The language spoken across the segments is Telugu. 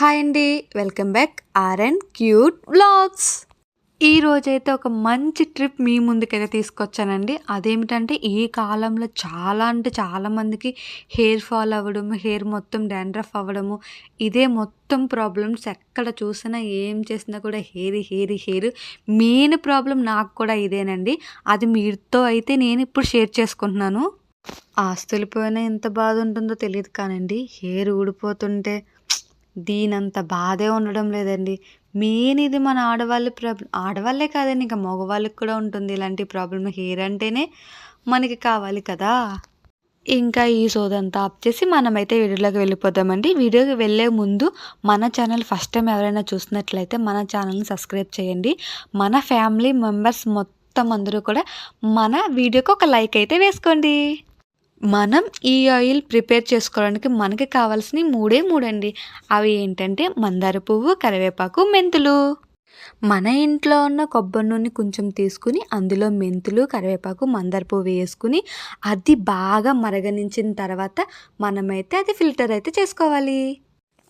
హాయ్ అండి. Welcome back R and cute vlogs ఈ రోజైతే ఒక మంచి ట్రిప్ మీ ముందుకైతే తీసుకొచ్చానండి. అదేమిటంటే ఈ కాలంలో చాలా అంటే చాలామందికి హెయిర్ ఫాల్ అవ్వడము హెయిర్ మొత్తం డాండ్రఫ్ అవ్వడము ఇదే మొత్తం ప్రాబ్లమ్స్ ఎక్కడ చూసినా ఏం చేసినా కూడా hair hair hair. Main problem నాకు కూడా ఇదేనండి. అది మీతో అయితే నేను ఇప్పుడు షేర్ చేసుకుంటున్నాను. ఆస్తులు పోయినా ఎంత బాధ ఉంటుందో తెలియదు కానండి. హెయిర్ ఊడిపోతుంటే దీనంత బాధే ఉండడం లేదండి. మెయిన్ ఇది మన ఆడవాళ్ళ ప్రాబ్లం ఆడవాళ్ళే కాదండి ఇంకా మగవాళ్ళకి కూడా ఉంటుంది ఇలాంటి ప్రాబ్లం హెయిర్ అంటేనే మనకి కావాలి కదా. ఇంకా ఈ సోదంతా ఆప్ చేసి మనమైతే వీడియోలోకి వెళ్ళిపోదామండి వీడియోకి వెళ్ళే ముందు మన ఛానల్ ఫస్ట్ టైం ఎవరైనా చూసినట్లయితే మన ఛానల్ని సబ్స్క్రైబ్ చేయండి. మన ఫ్యామిలీ మెంబర్స్ మొత్తం అందరూ కూడా మన వీడియోకి ఒక లైక్ అయితే వేసుకోండి. మనం ఈ ఆయిల్ ప్రిపేర్ చేసుకోవడానికి మనకి కావాల్సినవి మూడే మూడండి. అవి ఏంటంటే మందార పువ్వు కరివేపాకు మెంతులు. మన ఇంట్లో ఉన్న కొబ్బరి నూనె కొంచెం తీసుకుని అందులో మెంతులు కరివేపాకు మందార పువ్వు వేసుకుని అది బాగా మరగనించిన తర్వాత మనమైతే అది ఫిల్టర్ అయితే చేసుకోవాలి.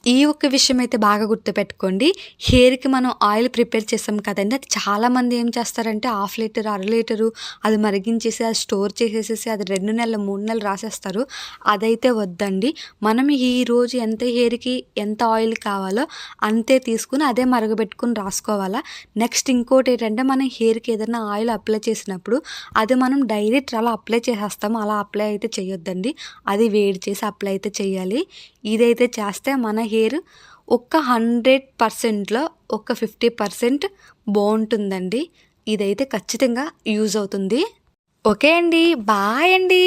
ఈ ఒక్క విషయం అయితే బాగా గుర్తుపెట్టుకోండి. హెయిర్కి మనం ఆయిల్ ప్రిపేర్ చేస్తాం కదండి. అది చాలామంది ఏం చేస్తారంటే హాఫ్ లీటర్ అర లీటరు అది మరిగించేసి అది స్టోర్ చేసేసేసి అది రెండు నెలలు మూడు నెలలు రాసేస్తారు. అదైతే వద్దండి. మనం ఈ రోజు ఎంత హెయిర్కి ఎంత ఆయిల్ కావాలో అంతే తీసుకుని అదే మరగబెట్టుకుని రాసుకోవాలా. నెక్స్ట్ ఇంకోటి ఏంటంటే మనం హెయిర్కి ఏదైనా ఆయిల్ అప్లై చేసినప్పుడు అది మనం డైరెక్ట్ అలా అప్లై చేసేస్తాము. అలా అప్లై అయితే చేయొద్దండి. అది వేడి చేసి అప్లై అయితే చేయాలి. ఇదైతే చేస్తే మన హెయిర్ ఒక హండ్రెడ్ పర్సెంట్లో ఒక ఫిఫ్టీ పర్సెంట్ బాగుంటుందండి. ఇదైతే ఖచ్చితంగా యూజ్ అవుతుంది. ఓకే అండి. బాయ్ అండి.